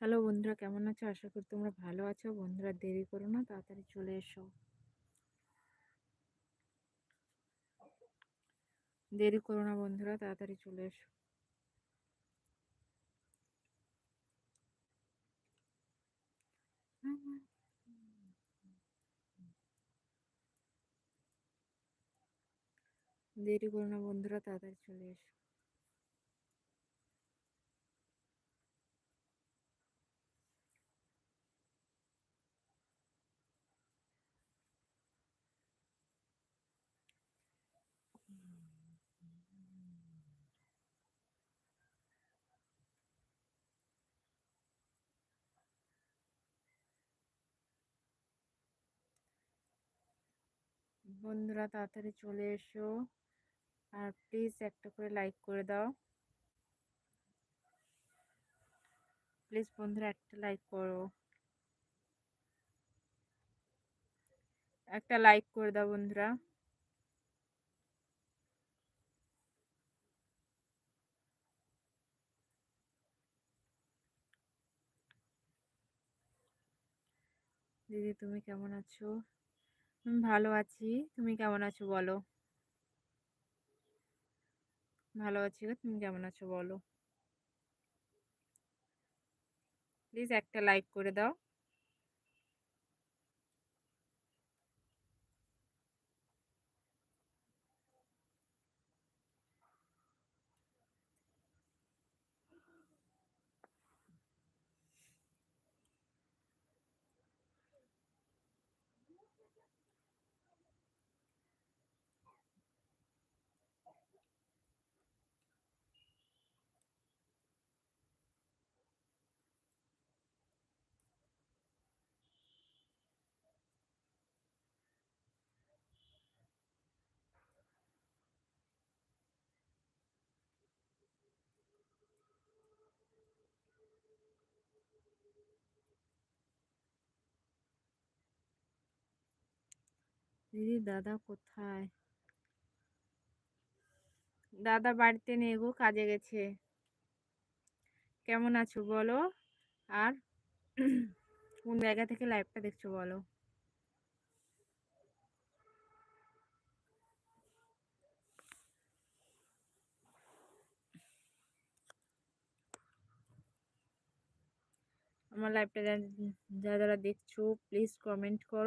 Hello বন্ধুরা, কেমন আছো? আশা করি তোমরা ভালো আছো। বন্ধুরা, দেরি করো না, তাড়াতাড়ি চলে এসো। দেরি করো না বন্ধুরা, তাড়াতাড়ি চলে এসো। দেরি করো না বন্ধুরা, তাড়াতাড়ি চলে এসো। বন্ধুরা তাড়াতাড়ি চলে এসো। আর প্লিজ একটা করে লাইক করে দাও। প্লিজ বন্ধুরা একটা লাইক করো। একটা লাইক করে দাও বন্ধুরা। দিদি তুমি কেমন আছো? আমি ভালো আছি। তুমি কেমন আছো বলো? ভালো আছি গো, তুমি কেমন আছো বলো? প্লিজ একটা লাইক করে দাও। দিদি, দাদা কোথায়? দাদা বাড়িতে নেই গো, কাজে গেছে। কেমন আছো বলো? আর কোন জায়গা থেকে লাইভটা দেখছ বলো? আমার লাইভটা যারা যারা দেখছ প্লিজ কমেন্ট করো।